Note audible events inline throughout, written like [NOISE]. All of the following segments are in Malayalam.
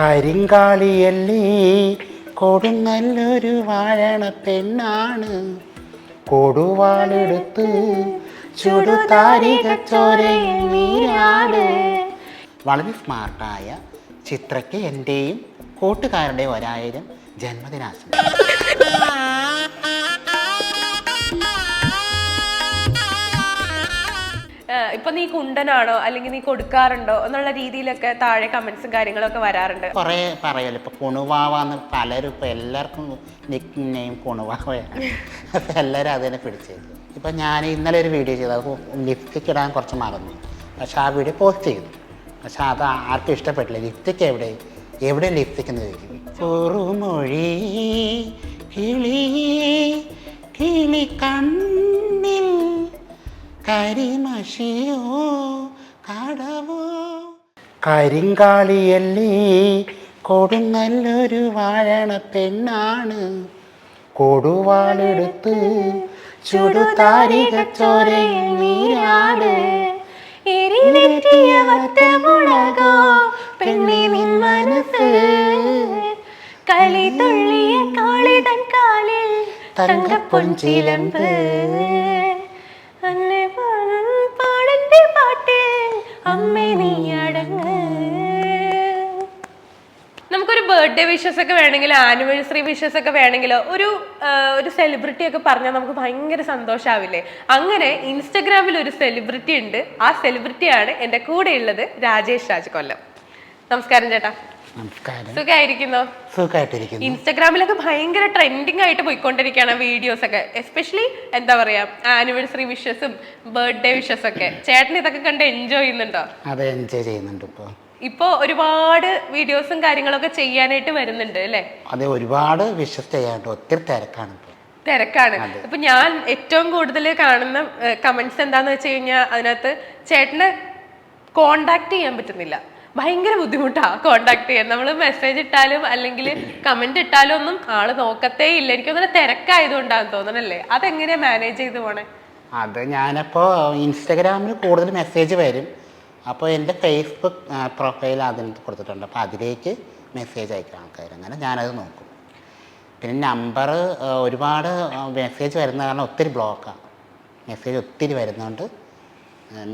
കരിങ്കാളിയല്ലേ കൊടുങ്ങല്ലൊരു വാഴണ പെണ്ണാണ്. കൊടുവാളെടുത്ത് ചുടുതാരിക ചോരയിൽ വളരെ സ്മാർട്ടായ ചിത്രയ്ക്ക് എന്റെയും കൂട്ടുകാരുടെയും ഒരായിരം ജന്മദിനാശംസ ഇപ്പൊ നീ കുണ്ടനാണോ അല്ലെങ്കിൽ നീ കൊടുക്കാറുണ്ടോ എന്നുള്ള രീതിയിലൊക്കെ താഴെ കമന്റ്സും കാര്യങ്ങളൊക്കെ വരാറുണ്ട്. കുറേ പറയല്ലോ ഇപ്പൊ കുണുവാവാന്ന് പലരും ഇപ്പൊ എല്ലാവർക്കും നിക് നെയിം കുണുവാവയാണ്. അപ്പൊ എല്ലാവരും പിടിച്ചേക്കും. ഇപ്പൊ ഞാൻ ഇന്നലെ ഒരു വീഡിയോ ചെയ്തു. അത് ലിപ്സ്റ്റിക് ഇടാൻ കുറച്ച് മറന്നു. പക്ഷെ ആ വീഡിയോ പോസ്റ്റ് ചെയ്തു. പക്ഷെ അത് ആർക്കും ഇഷ്ടപ്പെട്ടില്ല. ലിപ്സ്റ്റിക് എവിടെ? എവിടെ ലിപ്സ്റ്റിക് എന്ന് ചോദിക്കും. കുറുമൊഴി കിളി കിളി കണ്ണിൽ കരിമഷിയോ കടവോ? കരിങ്കാളിയല്ലേ കൊടുങ്ങല്ലൊരു വാഴണ പെണ്ണാണ്. കൊടുവാളെടുത്ത് ചുടുതാരിക ചോരയിൽ നീരാട്. എരിവെറ്റിയ വറ്റമുളകോ പെണ്ണെ നിൻ മനസ്സ്. കളി തുള്ളിയ കാളിതൻ കാലിൽ തങ്കപ്പൊഞ്ചിലമ്പ്. പാട്ട് അമ്മേ നീ അടങ്ങ്. നമുക്കൊരു ബർത്ത്ഡേ വിഷസ് ഒക്കെ വേണമെങ്കിൽ ആനിവേഴ്സറി വിഷസ് ഒക്കെ വേണമെങ്കിൽ ഒരു ഒരു സെലിബ്രിറ്റി ഒക്കെ പറഞ്ഞാൽ നമുക്ക് ഭയങ്കര സന്തോഷാവില്ലേ? അങ്ങനെ ഇൻസ്റ്റഗ്രാമിൽ ഒരു സെലിബ്രിറ്റി ഉണ്ട്. ആ സെലിബ്രിറ്റിയാണ് എന്റെ കൂടെയുള്ളത് രാജേഷ് രാജ് കൊല്ലം നമസ്കാരം ചേട്ടാ. നമസ്കാരം. സുഖമായിരിക്കുന്നോ സുഖമായിട്ടിരിക്കുന്നു ഇൻസ്റ്റാഗ്രാമിലൊക്കെ ഭയങ്കര ട്രെൻഡിങ് ആയിട്ട് പോയിക്കൊണ്ടിരിക്കുകയാണ് വീഡിയോസ് ഒക്കെ. എസ്പെഷ്യലി എന്താ പറയാ ആനിവേഴ്സറി വിഷസും ബർത്ത്ഡേ വിഷസ് ഒക്കെ. ചേട്ടൻ ഇതൊക്കെ കണ്ട് എൻജോയ് ചെയ്യുന്നുണ്ടോ? അതെ എൻജോയ് ചെയ്യുന്നുണ്ട് ഇപ്പോ. ഇപ്പൊ ഒരുപാട് വീഡിയോസും കാര്യങ്ങളൊക്കെ ചെയ്യാനായിട്ട് വരുന്നുണ്ട് അല്ലേ? അതെ ഒരുപാട് വിഷസ് ചെയ്യാനുണ്ട്. ഒത്തിരി തിരക്കാണ് ഇപ്പോൾ തിരക്കാണ്. അപ്പൊ ഞാൻ ഏറ്റവും കൂടുതൽ കാണുന്ന കമന്റ്സ് എന്താന്ന് വെച്ച് കഴിഞ്ഞാൽ അതിനകത്ത് ചേട്ടന് കോണ്ടാക്ട് ചെയ്യാൻ പറ്റുന്നില്ല. ഭയങ്കര ബുദ്ധിമുട്ടാ കോണ്ടാക്ട് ചെയ്യാൻ. നമ്മൾ മെസ്സേജ് ഇട്ടാലും അല്ലെങ്കിൽ കമന്റ് ഇട്ടാലും ഒന്നും ആൾ നോക്കത്തേ ഇല്ല. എനിക്ക് അങ്ങനെ തിരക്കായതുകൊണ്ടാന്ന് തോന്നണല്ലേ? അതെങ്ങനെയാ മാനേജ് ചെയ്ത് പോണേ? അത് ഞാനപ്പോൾ ഇൻസ്റ്റാഗ്രാമിൽ കൂടുതൽ മെസ്സേജ് വരും. അപ്പോൾ എന്റെ ഫേസ്ബുക്ക് പ്രൊഫൈൽ അതിന് കൊടുത്തിട്ടുണ്ട്. അപ്പോൾ അതിലേക്ക് മെസ്സേജ് അയക്കും ആൾക്കാർ അങ്ങനെ ഞാനത് നോക്കും. പിന്നെ നമ്പർ ഒരുപാട് മെസ്സേജ് വരുന്ന കാരണം ഒത്തിരി ബ്ലോക്കാണ് മെസ്സേജ് ഒത്തിരി വരുന്നതുകൊണ്ട്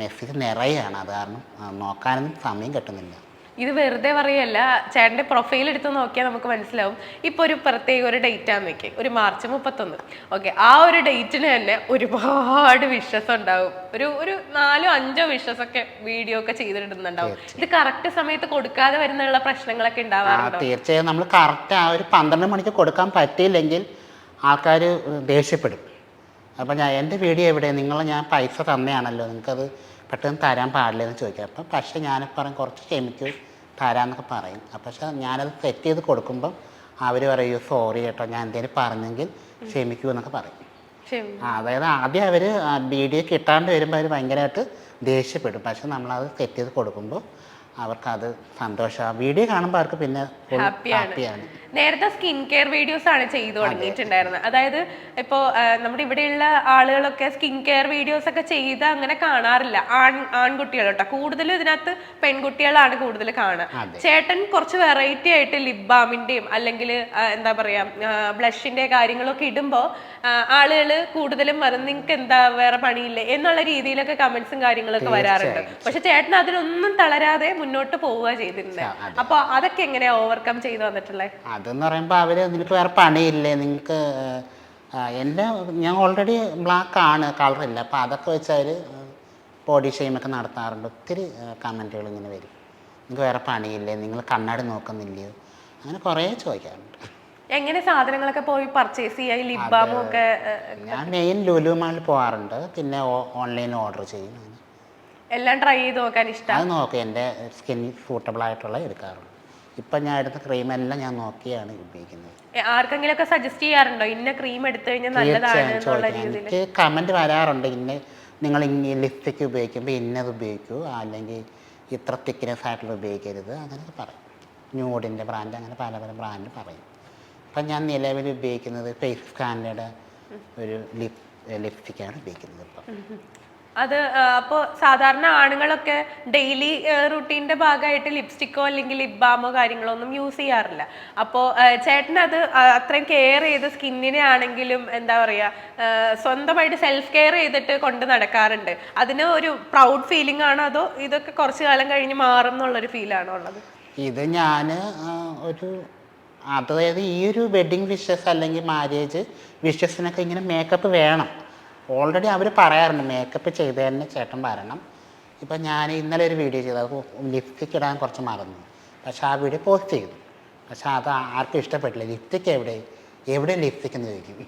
മെസ്സേജ് നിറയാണ്. അത് കാരണം നോക്കാനൊന്നും സമയം കിട്ടുന്നില്ല. ഇത് വെറുതെ പറയല്ല. ചേട്ടന്റെ പ്രൊഫൈൽ എടുത്ത് നോക്കിയാൽ നമുക്ക് മനസ്സിലാവും. ഇപ്പോൾ ഒരു പ്രത്യേക ഒരു ഡേറ്റ് ആണ് വെക്കേ. ഒരു മാർച്ച് മുപ്പത്തൊന്ന്. ഓക്കെ. ആ ഒരു ഡേറ്റിന് തന്നെ ഒരുപാട് വിഷസ് ഉണ്ടാവും. ഒരു ഒരു നാലോ അഞ്ചോ വിഷസ് ഒക്കെ വീഡിയോ ഒക്കെ ചെയ്തിടുന്നുണ്ടാവും ഇത് കറക്റ്റ് സമയത്ത് കൊടുക്കാതെ വരുന്നുള്ള പ്രശ്നങ്ങളൊക്കെ ഉണ്ടാവാറുണ്ടോ? തീർച്ചയായും. നമ്മൾ കറക്റ്റ് ആ ഒരു പന്ത്രണ്ട് മണിക്ക് കൊടുക്കാൻ പറ്റിയില്ലെങ്കിൽ ആൾക്കാർ ദേഷ്യപ്പെടും. അപ്പോൾ ഞാൻ എന്റെ വീഡിയോ എവിടെ? നിങ്ങൾ ഞാൻ പൈസ തന്നെയാണല്ലോ. നിങ്ങൾക്കത് പെട്ടെന്ന് തരാൻ പാടില്ല എന്ന് ചോദിക്കുക അപ്പം പക്ഷേ ഞാനിപ്പോൾ പറയും കുറച്ച് ക്ഷമിച്ച് തരാമെന്നൊക്കെ പറയും. അപ്പം പക്ഷേ ഞാനത് സെറ്റ് ചെയ്ത് കൊടുക്കുമ്പം അവർ പറയൂ സോറി കേട്ടോ ഞാൻ എന്തെങ്കിലും പറഞ്ഞെങ്കിൽ ക്ഷമിക്കൂ എന്നൊക്കെ പറയും. അതായത് ആദ്യം അവർ വീഡിയോ കിട്ടാണ്ട് വരുമ്പോൾ അവർ ഭയങ്കരമായിട്ട് ദേഷ്യപ്പെടും. പക്ഷെ നമ്മളത് സെറ്റ് ചെയ്ത് കൊടുക്കുമ്പോൾ അവർക്കത് സന്തോഷമാണ് വീഡിയോ കാണുമ്പോൾ അവർക്ക് പിന്നെ ഹാപ്പിയാണ് നേരത്തെ സ്കിൻ കെയർ വീഡിയോസ് ആണ് ചെയ്തു തുടങ്ങിയിട്ടുണ്ടായിരുന്നത്. അതായത് ഇപ്പോൾ നമ്മുടെ ഇവിടെയുള്ള ആളുകളൊക്കെ സ്കിൻ കെയർ വീഡിയോസ് ഒക്കെ ചെയ്ത് അങ്ങനെ കാണാറില്ല. ആൺ ആൺകുട്ടികൾ കേട്ടോ. കൂടുതലും ഇതിനകത്ത് പെൺകുട്ടികളാണ് കൂടുതൽ കാണുക. ചേട്ടൻ കുറച്ച് വെറൈറ്റി ആയിട്ട് ലിപ് ബാമിന്റെയും അല്ലെങ്കിൽ എന്താ പറയാ ബ്ലഷിന്റെ കാര്യങ്ങളൊക്കെ ഇടുമ്പോൾ ആളുകൾ കൂടുതലും വരും നിങ്ങൾക്ക് എന്താ വേറെ പണിയില്ലേ എന്നുള്ള രീതിയിലൊക്കെ കമന്റ്സും കാര്യങ്ങളൊക്കെ വരാറുണ്ട്. പക്ഷെ ചേട്ടൻ അതിനൊന്നും തളരാതെ മുന്നോട്ട് പോവുക ചെയ്തിരുന്നത്. അപ്പോൾ അപ്പൊ അതൊക്കെ എങ്ങനെയാ ഓവർകം ചെയ്തു വന്നിട്ടുള്ളത് അതെന്ന് പറയുമ്പോൾ അവർ നിനക്ക് വേറെ പണിയില്ലേ? നിങ്ങൾക്ക് എന്റെ ഞാൻ ഓൾറെഡി ബ്ലാക്ക് ആണ് കളറില്ല അപ്പോൾ അതൊക്കെ വെച്ചാൽ അവർ ബോഡി ഷെയിമൊക്കെ നടത്താറുണ്ട്. ഒത്തിരി കമന്റുകൾ ഇങ്ങനെ വരും. നിങ്ങൾക്ക് വേറെ പണിയില്ലേ? നിങ്ങൾ കണ്ണാടി നോക്കുന്നില്ലയോ? അങ്ങനെ കുറേ ചോദിക്കാറുണ്ട്. എങ്ങനെ സാധനങ്ങളൊക്കെ പോയി പർച്ചേസ് ചെയ്യാം? ലിപ് ഒക്കെ ഞാൻ മെയിൻ ലുലു മാളിൽ പോകാറുണ്ട് പിന്നെ ഓൺലൈൻ ഓർഡർ ചെയ്യും. എല്ലാം ട്രൈ ചെയ്ത് നോക്കാൻ ഇഷ്ടം? അത് നോക്കി. എന്റെ സ്കിൻ സൂട്ടബിൾ ആയിട്ടുള്ള എടുക്കാറുണ്ട്. ഇപ്പം ഞാൻ എടുത്ത ക്രീമെല്ലാം ഞാൻ നോക്കിയാണ് ഉപയോഗിക്കുന്നത്. ആർക്കെങ്കിലും ഒക്കെ സജസ്റ്റ് ചെയ്യാറുണ്ടോ? ഇന്ന ക്രീം എടുത്തു കഴിഞ്ഞാൽ നല്ലതാണ് എന്നുള്ള ചോദിക്കാം. രീതിയിൽ. എനിക്ക് കമന്റ് വരാറുണ്ട്. ഇന്ന നിങ്ങൾ ഇങ്ങനെ ലിപ്സ്റ്റിക് ഉപയോഗിക്കുമ്പോൾ ഇന്നത് ഉപയോഗിക്കൂ. അല്ലെങ്കിൽ ഇത്ര തിക്നെസ് ആയിട്ടുള്ള ഉപയോഗിക്കരുത്. അങ്ങനെയൊക്കെ പറയും. ന്യൂഡിന്റെ ബ്രാൻഡ് അങ്ങനെ പല പല ബ്രാൻഡ് പറയും. അപ്പം ഞാൻ നിലവിൽ ഉപയോഗിക്കുന്നത് ഫേസ് സ്കാൻഡയുടെ ഒരു ലിപ് ലിപ്സ്റ്റിക്കാണ് ഉപയോഗിക്കുന്നത് ഇപ്പം. അത് അപ്പോൾ സാധാരണ ആണുങ്ങളൊക്കെ ഡെയിലി റുട്ടീന്റെ ഭാഗമായിട്ട് ലിപ്സ്റ്റിക്കോ അല്ലെങ്കിൽ ലിപ് ബാമോ കാര്യങ്ങളോ ഒന്നും യൂസ് ചെയ്യാറില്ല. അപ്പോൾ ചേട്ടൻ അത് അത്രയും കെയർ ചെയ്ത് സ്കിന്നിനെ ആണെങ്കിലും എന്താ പറയുക സ്വന്തമായിട്ട് സെൽഫ് കെയർ ചെയ്തിട്ട് കൊണ്ട് നടക്കാറുണ്ട്. അതിന് ഒരു പ്രൗഡ് ഫീലിംഗ് ആണോ അതോ ഇതൊക്കെ കുറച്ച് കാലം കഴിഞ്ഞ് മാറും എന്നുള്ളൊരു ഫീലാണോ ഉള്ളത്? ഇത് ഞാൻ ഒരു അതായത് ഈ ഒരു വെഡ്ഡിങ് വിഷസ് അല്ലെങ്കിൽ മാരേജ് വിഷസിനൊക്കെ ഇങ്ങനെ മേക്കപ്പ് വേണം. ഓൾറെഡി അവർ പറയാറുണ്ട് മേക്കപ്പ് ചെയ്ത് തന്നെ ചേട്ടൻ വരണം. ഇപ്പം ഞാൻ ഇന്നലെ ഒരു വീഡിയോ ചെയ്തു അത് ലിപ്സ്റ്റിക് ഇടാൻ കുറച്ച് മറന്നു. പക്ഷേ ആ വീഡിയോ പോസ്റ്റ് ചെയ്തു. പക്ഷെ അത് ആർക്കും ഇഷ്ടപ്പെട്ടില്ല. ലിപ്സ്റ്റിക് എവിടെ? എവിടെ ലിപ്സ്റ്റിക് എന്ന് ചോദിക്കും.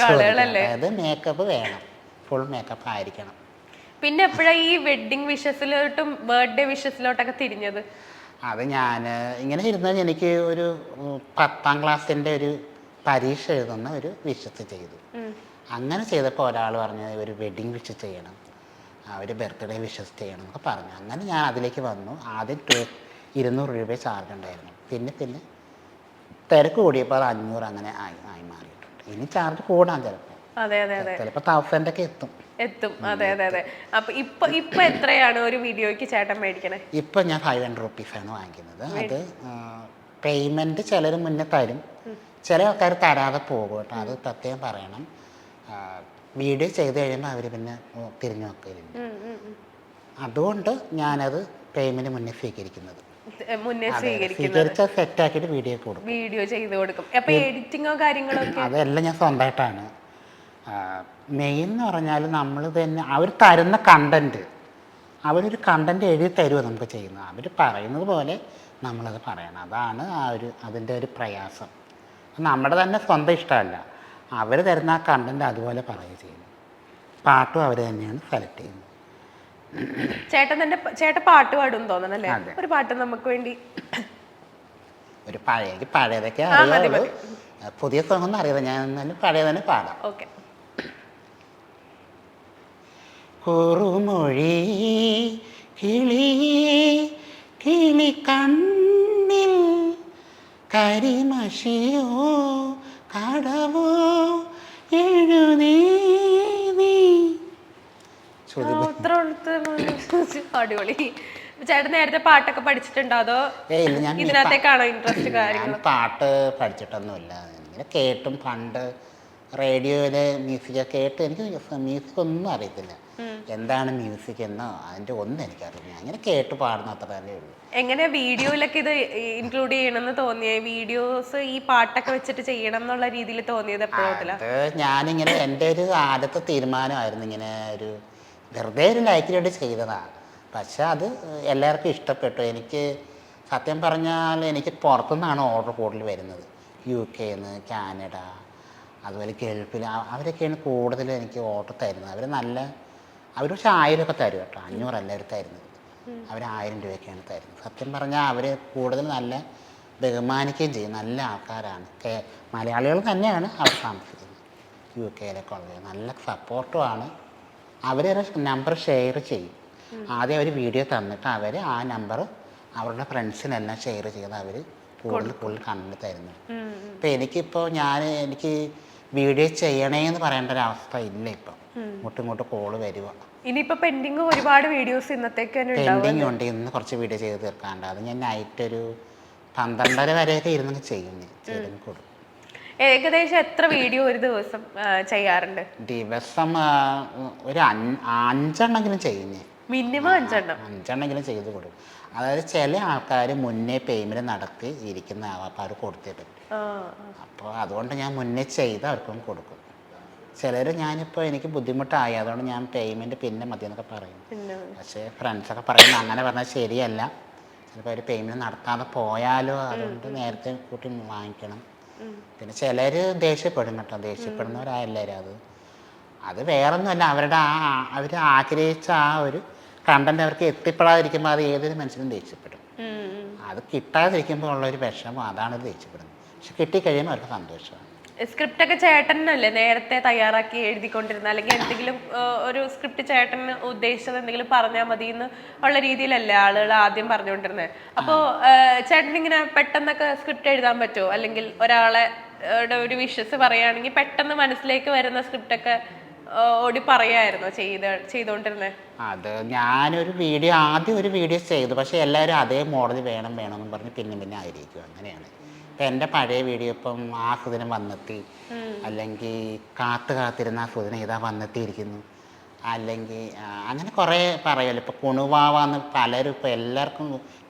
അതായത് മേക്കപ്പ് വേണം. ഫുൾ മേക്കപ്പ് ആയിരിക്കണം. പിന്നെ എപ്പോഴാണ് ഈ വെഡ്ഡിങ് വിഷസിലോട്ടും ബർത്ത്ഡേ വിഷസിലോട്ടൊക്കെ തിരിഞ്ഞത്? അത് ഞാൻ ഇങ്ങനെ ഇരുന്നത് എനിക്ക് ഒരു പത്താം ക്ലാസ്സിന്റെ ഒരു പരീക്ഷ എഴുതുന്ന ഒരു വിഷസ് ചെയ്തു. അങ്ങനെ ചെയ്തപ്പോൾ ഒരാൾ പറഞ്ഞു ഒരു വെഡ്ഡിങ് വിഷ് ചെയ്യണം. അവർ ഒരു ബർത്ത്ഡേ വിഷസ് ചെയ്യണം എന്നൊക്കെ പറഞ്ഞു. അങ്ങനെ ഞാൻ അതിലേക്ക് വന്നു. ആദ്യം ടു ഇരുന്നൂറ് രൂപ ചാർജ് ഉണ്ടായിരുന്നു. പിന്നെ പിന്നെ തിരക്ക് കൂടിയപ്പോൾ അത് അഞ്ഞൂറ് അങ്ങനെ ആയി ആയി മാറിയിട്ടുണ്ട്. ഇനി ചാർജ് കൂടാൻ ചിലപ്പോൾ. ചിലപ്പോൾ തൗസൻഡൊക്കെ എത്തും. എത്തും. അതെ അതെ അതെ. അപ്പൊ ഇപ്പൊ ഇപ്പൊ എത്രയാണ് ഒരു വീഡിയോയ്ക്ക് ചേട്ടൻ മേടിക്കണേ? ഇപ്പൊ ഞാൻ ഫൈവ് ഹൺഡ്രഡ് റുപ്പീസ് ആണ് വാങ്ങിക്കുന്നത്. അത് പേയ്മെന്റ് ചിലർ മുന്നേ തരും. ചില ആൾക്കാർ തരാതെ പോകും കേട്ടോ. അത് പ്രത്യേകം പറയണം. വീഡിയോ ചെയ്ത് കഴിയുമ്പോൾ അവർ പിന്നെ തിരിഞ്ഞു ഉം. അതുകൊണ്ട് ഞാനത് പേയ്മെന്റ് മുന്നേ സ്വീകരിക്കുന്നത്. മുന്നേ സ്വീകരിക്കുന്നത്. സ്വീകരിച്ച വീഡിയോ കൊടുക്കും വീഡിയോ ചെയ്ത് കൊടുക്കും. അപ്പോൾ എഡിറ്റിങ്ങോ കാര്യങ്ങളോ അതെല്ലാം ഞാൻ സ്വന്തമായിട്ടാണ്. മെയിൻ എന്ന് പറഞ്ഞാൽ നമ്മൾ തന്നെ അവർ തരുന്ന കണ്ടന്റ് അവരൊരു കണ്ടന്റ് എഴുതി തരുമോ നമുക്ക് ചെയ്യുന്നത്? അവർ പറയുന്നത് പോലെ നമ്മളത് പറയണം. അതാണ് ആ ഒരു അതിന്റെ ഒരു പ്രയാസം. നമ്മുടെ തന്നെ സ്വന്തം ഇഷ്ടമല്ല. അവർ തരുന്ന ആ കണ്ടന്റ് അതുപോലെ പറയുക ചെയ്യുന്നു. പാട്ടും അവർ തന്നെയാണ് സെലക്ട് ചെയ്യുന്നത്. ചേട്ടൻ ചേട്ടൻ പാട്ട് പാടും തോന്നണല്ലേ. ഒരു പാട്ട് നമുക്ക് വേണ്ടി. ഒരു പഴയ പഴയതൊക്കെ അറിയാവുള്ളൂ പുതിയ സോങ് ഒന്നും അറിയാതെ ഞാൻ എന്നാലും പഴയ തന്നെ പാടാം. ഓക്കെ. കുറുമൊഴി കിളി കിളി കണ്ണിൽ കരിമഷിയോ ശ്രുതി [LAUGHS] അടിപൊളി. ചേട്ടൻ നേരത്തെ പാട്ടൊക്കെ പഠിച്ചിട്ടുണ്ടോ അതോ ഇല്ല ഞാൻ ഇതിനകത്തേക്കാണോ ഇൻട്രസ്റ്റ് കാര്യങ്ങൾ പാട്ട് പഠിച്ചിട്ടൊന്നുമില്ല. ഇങ്ങനെ കേട്ടും പണ്ട് റേഡിയോയിലെ മ്യൂസിക്കൊക്കെ കേട്ട് എനിക്ക് മ്യൂസിക് ഒന്നും അറിയത്തില്ല. എന്താണ് മ്യൂസിക് എന്നോ അതിന്റെ ഒന്നും എനിക്കറിയില്ല. അങ്ങനെ കേട്ട് പാടുന്ന അത്ര തന്നെ ഉള്ളൂ. എങ്ങനെ വീഡിയോയിലൊക്കെ ഇത് ഇൻക്ലൂഡ് ചെയ്യണമെന്ന് തോന്നിയ? വീഡിയോസ് ഈ പാട്ടൊക്കെ വെച്ചിട്ട് ചെയ്യണം എന്നുള്ള രീതിയിൽ തോന്നിയത് അത് ഞാനിങ്ങനെ എന്റെ ഒരു ആദ്യത്തെ തീരുമാനമായിരുന്നു ഇങ്ങനെ ഒരു വെറുതെ ഒരു ലൈക്കിന് വേണ്ടി ചെയ്തതാണ് പക്ഷെ അത് എല്ലാവർക്കും ഇഷ്ടപ്പെട്ടു. എനിക്ക് സത്യം പറഞ്ഞാൽ എനിക്ക് പുറത്തുനിന്നാണ് ഓർഡർ കൂടുതൽ വരുന്നത്. യു കെന്ന് കാനഡ അതുപോലെ ഗൾഫിൽ അവരൊക്കെയാണ് കൂടുതൽ എനിക്ക് ഓർഡർ തരുന്നത്. അവർ നല്ല അവർ പക്ഷേ ആയിരമൊക്കെ തരും കേട്ടോ. അഞ്ഞൂറല്ല അവർ തരുന്നത്. അവർ ആയിരം രൂപയൊക്കെയാണ് തരുന്നത്. സത്യം പറഞ്ഞാൽ അവർ കൂടുതൽ നല്ല ബഹുമാനിക്കുകയും ചെയ്യും. നല്ല ആൾക്കാരാണ്. കേ മലയാളികൾ തന്നെയാണ് അവർ താമസിക്കുന്നത്. യു കെയിലൊക്കെ ഉള്ളത് നല്ല സപ്പോർട്ടുമാണ് അവർ നമ്പർ ഷെയർ ചെയ്യും. ആദ്യം അവർ വീഡിയോ തന്നിട്ട് അവർ ആ നമ്പർ അവരുടെ ഫ്രണ്ട്സിനെല്ലാം ഷെയർ ചെയ്ത് അവർ കൂടുതൽ കൂടുതൽ കണ്ടു തരുന്നു അപ്പോൾ എനിക്കിപ്പോൾ ഞാൻ എനിക്ക് വീഡിയോ ചെയ്യണേ എന്ന് പറയേണ്ട ഒരു അവസ്ഥ ഇല്ല ഇപ്പം. ഇങ്ങോട്ടും ഇങ്ങോട്ട് കോൾ വരുക ഇനിയിപ്പോ പെൻഡിങ് ഒരുപാട് വീഡിയോസ് ഇന്നത്തേക്ക് പെൻഡിങ് ഉണ്ട്. ഇന്ന് കുറച്ച് വീഡിയോ ചെയ്ത് തീർക്കാണ്ട് അത് ഞാൻ നൈറ്റ് ഒരു പന്ത്രണ്ടര വരെയൊക്കെ ഇരുന്ന് ചെയ്യും ഞാൻ. ചെയ്തും കൊടുക്കും. ഏകദേശം എത്ര വീഡിയോ ഒരു ദിവസം ചെയ്യാറുണ്ട്? ദിവസം ഒരു അഞ്ച് അഞ്ചെണ്ണെങ്കിലും ചെയ്യുന്നേ മിനിമം അഞ്ചെണ്ണം? അഞ്ചെണ്ണെങ്കിലും ചെയ്ത് കൊടുക്കും. അതായത് ചില ആൾക്കാർ മുന്നേ പേയ്മെന്റ് നടത്തി ഇരിക്കുന്ന ആൾക്കാർ അപ്പോൾ അപ്പോൾ അതുകൊണ്ട് ഞാൻ മുന്നേ ചെയ്ത് അവർക്കും കൊടുക്കും. ചിലർ ഞാനിപ്പോൾ എനിക്ക് ബുദ്ധിമുട്ടായി. അതുകൊണ്ട് ഞാൻ പേയ്മെന്റ് പിന്നെ മതി എന്നൊക്കെ പറയും. പക്ഷേ ഫ്രണ്ട്സൊക്കെ പറയുന്നത് അങ്ങനെ പറഞ്ഞാൽ ശരിയല്ല. ചിലപ്പോൾ ഒരു പേയ്മെന്റ് നടത്താതെ പോയാലോ അതുകൊണ്ട് നേരത്തെ കൂട്ടി വാങ്ങിക്കണം. പിന്നെ ചിലർ ദേഷ്യപ്പെടും കേട്ടോ. ദേഷ്യപ്പെടുന്നവരായെല്ലാവരും അത്. അത് വേറൊന്നുമല്ല. അവരുടെ ആ അവർ ആഗ്രഹിച്ച ആ ഒരു കണ്ടന്റ് അവർക്ക് എത്തിപ്പെടാതിരിക്കുമ്പോൾ അത് ഏതൊരു മനുഷ്യനും ദേഷ്യപ്പെടും. അത് കിട്ടാതിരിക്കുമ്പോൾ ഉള്ളൊരു വിഷമം. അതാണ് ദേഷ്യപ്പെടുന്നത്. പക്ഷെ കിട്ടിക്കഴിയുമ്പോൾ അവർക്ക് സന്തോഷമാണ്. സ്ക്രിപ്റ്റ് ഒക്കെ ചേട്ടനല്ലേ നേരത്തെ തയ്യാറാക്കി എഴുതിക്കൊണ്ടിരുന്ന അല്ലെങ്കിൽ എന്തെങ്കിലും ഒരു സ്ക്രിപ്റ്റ് ചേട്ടന് ഉദ്ദേശിച്ചത് എന്തെങ്കിലും പറഞ്ഞാൽ മതി എന്ന് ഉള്ള രീതിയിലല്ലേ ആളുകൾ ആദ്യം പറഞ്ഞുകൊണ്ടിരുന്നത് അപ്പോൾ ചേട്ടൻ ഇങ്ങനെ പെട്ടെന്നൊക്കെ സ്ക്രിപ്റ്റ് എഴുതാൻ പറ്റുമോ? അല്ലെങ്കിൽ ഒരാളെ ഒരു വിഷസ് പറയുകയാണെങ്കിൽ പെട്ടെന്ന് മനസ്സിലേക്ക് വരുന്ന സ്ക്രിപ്റ്റൊക്കെ ഓടി പറയായിരുന്നു ചെയ്ത് ചെയ്തുകൊണ്ടിരുന്നത് അത് ഞാനൊരു വീഡിയോ ആദ്യം ഒരു വീഡിയോ ചെയ്തു. പക്ഷേ എല്ലാവരും അതേ മോഡൽ വേണം വേണമെന്ന് പറഞ്ഞ് പിന്നെ പിന്നെ ആയിരിക്കും. അങ്ങനെയാണ്. ഇപ്പം എന്റെ പഴയ വീഡിയോ ഇപ്പം ആ സുദിനം വന്നെത്തി. അല്ലെങ്കിൽ കാത്തു കാത്തിരുന്ന ആ സുദിനം ഇതാ വന്നെത്തിയിരിക്കുന്നു. അല്ലെങ്കിൽ അങ്ങനെ കുറേ പറയുമല്ലോ ഇപ്പോൾ കുണുവാവാന്ന് പലരും ഇപ്പോൾ എല്ലാവർക്കും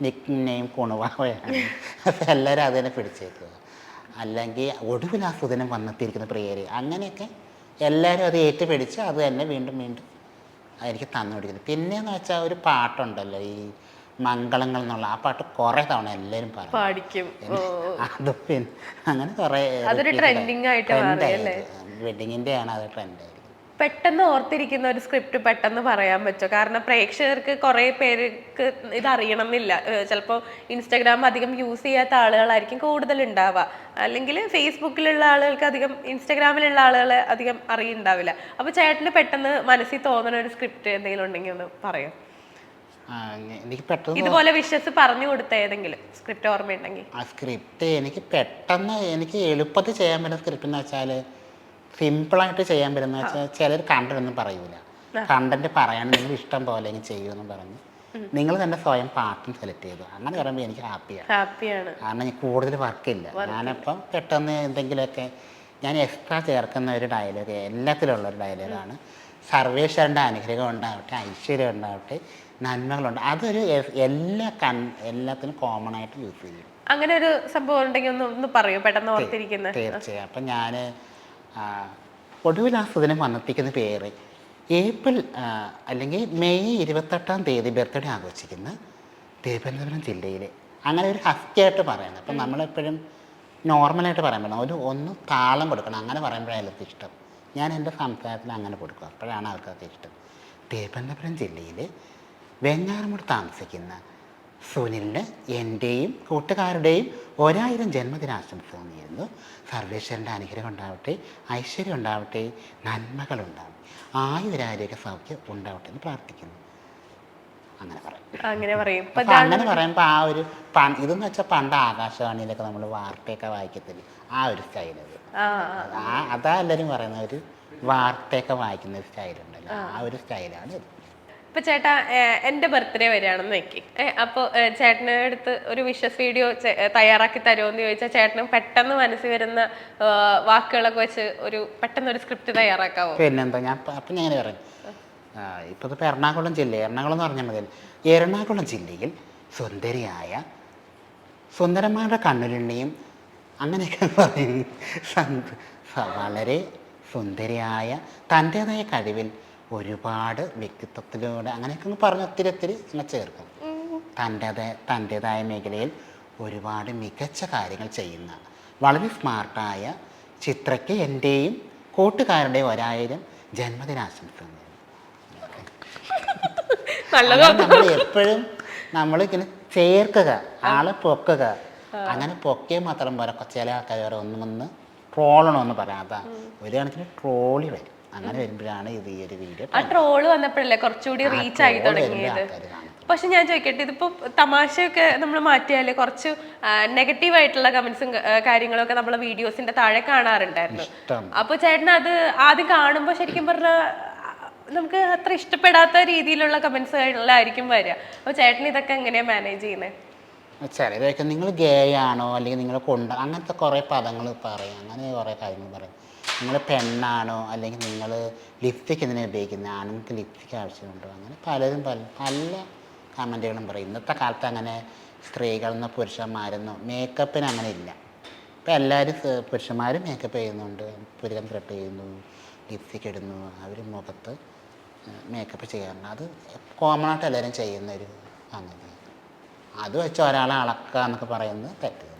നിക് നെയിം കുണുവാവയാണ്. അപ്പോൾ എല്ലാവരും അതിനെ പിടിച്ചേക്കുക അല്ലെങ്കിൽ ഒടുവിൽ ആ സുദിനം വന്നെത്തിയിരിക്കുന്ന പ്രിയര്. അങ്ങനെയൊക്കെ എല്ലാവരും അത് ഏറ്റുപിടിച്ച് അത് തന്നെ വീണ്ടും വീണ്ടും എനിക്ക് തന്നു പിടിക്കുന്നു. പിന്നെയെന്ന് വെച്ചാൽ ഒരു പാട്ടുണ്ടല്ലോ ഈ മംഗളങ്ങൾ എന്നുള്ള ആ പാട്ട് കുറെ തവണ എല്ലാവരും പറഞ്ഞു പാടിക്കും. അത് പിന്നെ അങ്ങനെ കുറെ? വെഡിങ്ങിന്റെ ആണ് അത് ട്രെൻഡ് പെട്ടെന്ന് ഓർത്തിരിക്കുന്ന ഒരു സ്ക്രിപ്റ്റ് പെട്ടെന്ന് പറയാൻ പറ്റുമോ കാരണം പ്രേക്ഷകർക്ക് കുറെ പേർക്ക് ഇത് അറിയണം എന്നില്ല ചിലപ്പോൾ ഇൻസ്റ്റാഗ്രാം അധികം യൂസ് ചെയ്യാത്ത ആളുകളായിരിക്കും കൂടുതൽ ഉണ്ടാവുക അല്ലെങ്കിൽ ഫേസ്ബുക്കിലുള്ള ആളുകൾക്ക് അധികം ഇൻസ്റ്റാഗ്രാമിലുള്ള ആളുകളെ അധികം അറിയുണ്ടാവില്ല. അപ്പോൾ ചേട്ടന് പെട്ടെന്ന് മനസ്സിൽ തോന്നുന്ന ഒരു സ്ക്രിപ്റ്റ് എന്തെങ്കിലും ഉണ്ടെങ്കിൽ ഒന്ന് പറയോ? എനിക്ക് പെട്ടെന്ന് ഇതുപോലെ വിഷസ് പറഞ്ഞു കൊടുത്ത ഏതെങ്കിലും സ്ക്രിപ്റ്റ് ഓർമ്മയുണ്ടെങ്കിൽ ആ സ്ക്രിപ്റ്റ് എനിക്ക് പെട്ടെന്ന് എനിക്ക് എളുപ്പത്തിൽ ചെയ്യാൻ പറ്റുന്ന സ്ക്രിപ്റ്റ് എന്ന് വെച്ചാൽ സിമ്പിളായിട്ട് ചെയ്യാൻ പറ്റുന്ന വെച്ചാൽ ചിലർ കണ്ടൊന്നും പറയൂല. കണ്ടന്റ് പറയാൻ നിങ്ങൾ ഇഷ്ടം പോലെ ചെയ്യൂ ചെയ്യുമെന്ന് പറഞ്ഞ് നിങ്ങൾ തന്നെ സ്വയം പാട്ടും സെലക്ട് ചെയ്തു. അങ്ങനെ പറയുമ്പോൾ എനിക്ക് ഹാപ്പിയാണ് ഹാപ്പിയാണ് കാരണം എനിക്ക് കൂടുതൽ വർക്കില്ല ഞാനപ്പം പെട്ടെന്ന് എന്തെങ്കിലുമൊക്കെ ഞാൻ എക്സ്ട്രാ ചേർക്കുന്ന ഒരു ഡയലോഗ് എല്ലാത്തിലുള്ള ഒരു ഡയലോഗാണ് സർവേശ്വരന്റെ അനുഗ്രഹം ഉണ്ടാവട്ടെ ഐശ്വര്യം ഉണ്ടാവട്ടെ നന്മകളുണ്ട്. അതൊരു എല്ലാ കൺ എല്ലാത്തിനും കോമൺ ആയിട്ട് യൂസ് ചെയ്യും. അങ്ങനെ ഒരു സംഭവം ഉണ്ടെങ്കിൽ ഒന്ന് ഒന്ന് പറയൂ. പെട്ടെന്ന് ഓർത്തിരിക്കുന്ന. തീർച്ചയായും. അപ്പം ഞാൻ ഒടുവിൽ ആ സുദിനം വന്നെത്തിക്കുന്ന പേര് ഏപ്രിൽ അല്ലെങ്കിൽ മെയ് ഇരുപത്തെട്ടാം തീയതി ബർത്ത്ഡേ ആഘോഷിക്കുന്ന തിരുവനന്തപുരം ജില്ലയിൽ അങ്ങനെ ഒരു ഹസ്കിയായിട്ട് പറയുന്നത് അപ്പം നമ്മളെപ്പോഴും നോർമലായിട്ട് പറയാൻ പറ്റണം ഒരു ഒന്ന് താളം കൊടുക്കണം. അങ്ങനെ പറയുമ്പോഴാണ് എല്ലാവർക്കും ഇഷ്ടം. ഞാൻ എന്റെ സംസാരത്തിൽ അങ്ങനെ കൊടുക്കും. അപ്പോഴാണ് ആൾക്കാർക്ക് ഇഷ്ടം. തിരുവനന്തപുരം ജില്ലയിൽ വെങ്ങാറമൂട് താമസിക്കുന്ന സുനിലിന് എന്റെയും കൂട്ടുകാരുടെയും ഒരായിരം ജന്മദിനാശംസകൾ നേരുന്നു. സർവേശ്വരന്റെ അനുഗ്രഹം ഉണ്ടാവട്ടെ ഐശ്വര്യം ഉണ്ടാവട്ടെ നന്മകളുണ്ടാവട്ടെ ആയുരാരോഗ്യ സൗഖ്യം ഉണ്ടാവട്ടെ എന്ന് പ്രാർത്ഥിക്കുന്നു. അങ്ങനെ പറയും. അങ്ങനെ പറയും. അങ്ങനെ പറയുമ്പോൾ ആ ഒരു ഇതെന്ന് വെച്ചാൽ പണ്ട് ആകാശവാണിയിലൊക്കെ നമ്മൾ വാർത്തയൊക്കെ വായിക്കത്തില്ല? ആ ഒരു സ്റ്റൈലത് അതാ. എല്ലാവരും പറയുന്ന ഒരു വാർത്തയൊക്കെ വായിക്കുന്ന ഒരു സ്റ്റൈലുണ്ടല്ലോ. ആ ഒരു സ്റ്റൈലാണ് ഇത്. ഇപ്പൊ ചേട്ടാ എന്റെ ബർത്ത്ഡേ വരികയാണെന്ന് വെക്കി അപ്പോൾ ചേട്ടന് അടുത്ത് ഒരു വിഷസ് വീഡിയോ തയ്യാറാക്കി തരുമോന്ന് ചോദിച്ചാൽ ചേട്ടന് പെട്ടെന്ന് മനസ്സിൽ വരുന്ന വാക്കുകളൊക്കെ വെച്ച് ഒരു പെട്ടെന്ന് ഒരു സ്ക്രിപ്റ്റ് തയ്യാറാക്കാവോ? പിന്നെന്താ ഞാൻ അപ്പം ഞാൻ പറയും. ഇപ്പോൾ ഇപ്പോൾ എറണാകുളം ജില്ല എറണാകുളം എന്ന് പറഞ്ഞാൽ മതി. എറണാകുളം ജില്ലയിൽ സുന്ദരിയായ സുന്ദരന്മാരുടെ കണ്ണിലെണ്ണയും അങ്ങനെയൊക്കെ പറയും. വളരെ സുന്ദരിയായ തന്റേതായ കഴിവിൽ ഒരുപാട് വ്യക്തിത്വത്തിലൂടെ അങ്ങനെയൊക്കെ ഒന്ന് പറഞ്ഞ് ഒത്തിരി ഒത്തിരി ഇങ്ങനെ ചേർക്കും. തന്റെതായ തന്റേതായ മേഖലയിൽ ഒരുപാട് മികച്ച കാര്യങ്ങൾ ചെയ്യുന്ന വളരെ സ്മാർട്ടായ ചിത്രയ്ക്ക് എന്റെയും കൂട്ടുകാരുടെയും ഒരായിരം ജന്മദിനാശംസകൾ [LAUGHS] നമ്മൾ എപ്പോഴും നമ്മൾ ഇങ്ങനെ ചേർക്കുക ആളെ പൊക്കുക. അങ്ങനെ പൊക്കിയാൽ മാത്രം പോരാ. ചില ആൾക്കാർ ഒന്നും ഒന്ന് ട്രോളണമെന്ന് പറയാം. അതാ. ഒരു കണക്കിന് ട്രോളി വരും. അങ്ങനെ വരുമ്പോഴാണ് ഇത് ഈ ഒരു വീഡിയോ ആ ട്രോൾ വന്നപ്പോഴല്ലേ കുറച്ചുകൂടി റീച്ച് ആയി തുടങ്ങിയത്? പക്ഷെ ഞാൻ ചോദിക്കട്ടെ ഇതിപ്പോ തമാശയൊക്കെ നമ്മൾ മാറ്റിയാൽ കുറച്ച് നെഗറ്റീവ് ആയിട്ടുള്ള കമന്റ്സും കാര്യങ്ങളൊക്കെ നമ്മളെ വീഡിയോസിന്റെ താഴെ കാണാറുണ്ടായിരുന്നു. അപ്പൊ ചേട്ടൻ അത് ആദ്യം കാണുമ്പോൾ ശരിക്കും പറഞ്ഞ നമുക്ക് അത്ര ഇഷ്ടപ്പെടാത്ത രീതിയിലുള്ള കമന്റ്സ് ആയിരിക്കും വരിക. അപ്പൊ ചേട്ടൻ ഇതൊക്കെ എങ്ങനെയാ മാനേജ് ചെയ്യുന്നത് ചിലരൊക്കെ നിങ്ങൾ ഗേ ആണോ? അല്ലെങ്കിൽ നിങ്ങൾ കൊണ്ട അങ്ങനത്തെ കുറേ പദങ്ങൾ പറയും. അങ്ങനെ കുറേ കാര്യങ്ങൾ പറയും. നിങ്ങൾ പെണ്ണാണോ? അല്ലെങ്കിൽ നിങ്ങൾ ലിപ്സ്റ്റിക് എന്തിനാണ് ഉപയോഗിക്കുന്നത്? ആണുങ്ങൾക്ക് ലിപ്സ്റ്റിക് ആവശ്യമുണ്ടോ? അങ്ങനെ പലരും പല പല കമന്റുകളും പറയും. ഇന്നത്തെ കാലത്ത് അങ്ങനെ സ്ത്രീകളെന്നോ പുരുഷന്മാരെന്നോ മേക്കപ്പിന് അങ്ങനെ ഇല്ല. ഇപ്പം എല്ലാവരും പുരുഷന്മാർ മേക്കപ്പ് ചെയ്യുന്നുണ്ട്. പുരുകം ത്രെട്ട് ചെയ്യുന്നു ലിപ്സ്റ്റിക് ഇടുന്നു. അവർ മുഖത്ത് മേക്കപ്പ് ചെയ്യാറുണ്ട്. അത് കോമൺ ആയിട്ട് എല്ലാവരും ചെയ്യുന്നൊരു അങ്ങനെ അത് വെച്ച് ഒരാളെ അളക്കുക എന്നൊക്കെ പറയുന്നത് തെറ്റ്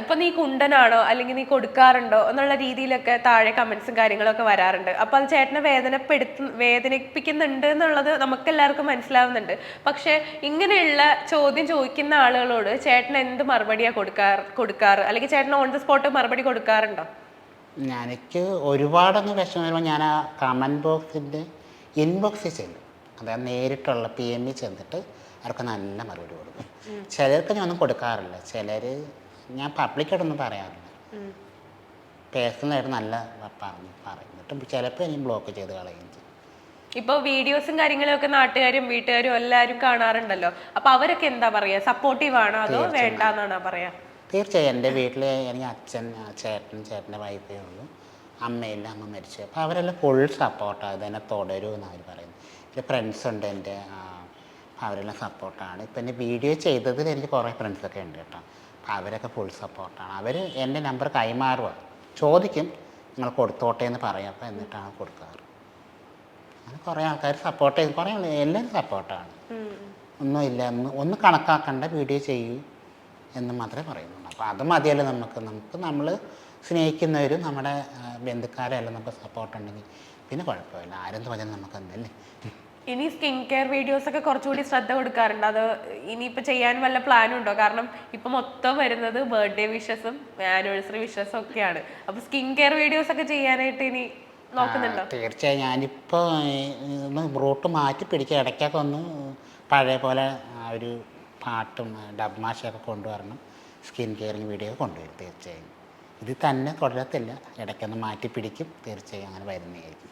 ഇപ്പൊ നീ കുണ്ടനാണോ? അല്ലെങ്കിൽ നീ കൊടുക്കാറുണ്ടോ? എന്നുള്ള രീതിയിലൊക്കെ താഴെ കമന്റ്സും കാര്യങ്ങളൊക്കെ വരാറുണ്ട്. അപ്പൊ അത് ചേട്ടനെ വേദനപ്പെടുത്തു വേദനിപ്പിക്കുന്നുണ്ട് എന്നുള്ളത് നമുക്ക് എല്ലാവർക്കും മനസ്സിലാവുന്നുണ്ട്. പക്ഷെ ഇങ്ങനെയുള്ള ചോദ്യം ചോദിക്കുന്ന ആളുകളോട് ചേട്ടൻ എന്ത് മറുപടിയാ കൊടുക്കാറ് കൊടുക്കാറ്? അല്ലെങ്കിൽ ചേട്ടൻ ഓൺ ദ സ്പോട്ട് മറുപടി കൊടുക്കാറുണ്ടോ? എനിക്ക് ഒരുപാടൊന്ന് വിഷമം വരുമ്പോൾ ഞാൻ ആ കമന്റ് ബോക്സിന്റെ ഇൻബോക്സിൽ ചെല്ലും. അതായത് നേരിട്ടുള്ള പി എം ഇ ചെന്നിട്ട് അവർക്ക് നല്ല മറുപടി കൊടുക്കും. ചിലർക്ക് ഞാനൊന്നും കൊടുക്കാറില്ല. ചിലർ ഞാൻ പബ്ലിക്കായിട്ടൊന്നും പറയാറില്ല. പേഴ്സണലായിട്ട് നല്ല പറഞ്ഞു പറയും എന്നിട്ട് ചിലപ്പോൾ ഞാൻ ബ്ലോക്ക് ചെയ്ത് കളയും ചെയ്യും. ഇപ്പോൾ വീഡിയോസും കാര്യങ്ങളും ഒക്കെ നാട്ടുകാരും വീട്ടുകാരും എല്ലാവരും കാണാറുണ്ടല്ലോ. അപ്പോൾ അവരൊക്കെ എന്താ പറയുക സപ്പോർട്ടീവ് ആണോ അതോ വേണ്ടെന്നാണോ പറയാ? തീർച്ചയായും എന്റെ വീട്ടിൽ എനിക്ക് അച്ഛൻ ചേട്ടൻ ചേട്ടന്റെ വൈഫേ ഉള്ളൂ. അമ്മയില്ല അമ്മ മരിച്ചു. അപ്പോൾ അവരെല്ലാം ഫുൾ സപ്പോർട്ടാണ് ഇതെന്നെ തുടരൂ എന്നവർ അവർ പറയുന്നത്. പിന്നെ ഫ്രണ്ട്സ് ഉണ്ട് എന്റെ അവരെല്ലാം സപ്പോർട്ടാണ് ഇപ്പം എന്റെ വീഡിയോ ചെയ്തതിൽ എനിക്ക് കുറേ ഫ്രണ്ട്സൊക്കെ ഉണ്ട് കേട്ടോ. അപ്പോൾ അവരൊക്കെ ഫുൾ സപ്പോർട്ടാണ് അവർ എന്റെ നമ്പർ കൈമാറുക. ചോദിക്കും നിങ്ങൾ കൊടുത്തോട്ടെ എന്ന് പറയാം. എന്നിട്ടാണ് കൊടുക്കാറ്. അങ്ങനെ കുറേ ആൾക്കാർ സപ്പോർട്ട് ചെയ്ത് കുറേ ആൾ എല്ലാവരും സപ്പോർട്ടാണ് ഒന്നുമില്ല ഒന്ന് ഒന്ന് കണക്കാക്കണ്ട വീഡിയോ ചെയ്യൂ എന്ന് മാത്രമേ പറയുന്നുള്ളൂ. അപ്പോൾ അത് മതിയല്ലോ നമുക്ക്. നമുക്ക് നമ്മൾ സ്നേഹിക്കുന്നവരും നമ്മുടെ ബന്ധുക്കാരെല്ലാം നമുക്ക് സപ്പോർട്ട് ഉണ്ടെങ്കിൽ പിന്നെ കുഴപ്പമില്ല. ആരെന്ത് പറഞ്ഞാൽ നമുക്ക് എന്തല്ലേ ഇനി സ്കിൻ കെയർ വീഡിയോസ് ഒക്കെ കുറച്ചുകൂടി ശ്രദ്ധ കൊടുക്കാറുണ്ട്. അത് ഇനിയിപ്പോ ചെയ്യാൻ വല്ല പ്ലാനും ഉണ്ടോ? കാരണം ഇപ്പൊ മൊത്തം വരുന്നത് ബർത്ത്ഡേ വിഷസും ആനിവേഴ്സറി വിഷസും ഒക്കെയാണ്. അപ്പൊ സ്കിൻ കെയർ വീഡിയോസ് ഒക്കെ ചെയ്യാനായിട്ട് ഇനി നോക്കുന്നുണ്ടോ? തീർച്ചയായും. ഞാനിപ്പോൾ റൂട്ട് മാറ്റി പിടിക്കുക ഇടയ്ക്കൊക്കെ ഒന്ന് പഴയ പോലെ ആ ഒരു പാട്ടും ഡബ് മാഷൊക്കെ കൊണ്ടുവരണം. സ്കിൻ കെയറിങ് വീഡിയോ കൊണ്ടുവരും തീർച്ചയായും. ഇത് തന്നെ തുടരത്തില്ല ഇടയ്ക്കൊന്ന് മാറ്റി പിടിക്കും തീർച്ചയായും അങ്ങനെ വരുന്നതായിരിക്കും.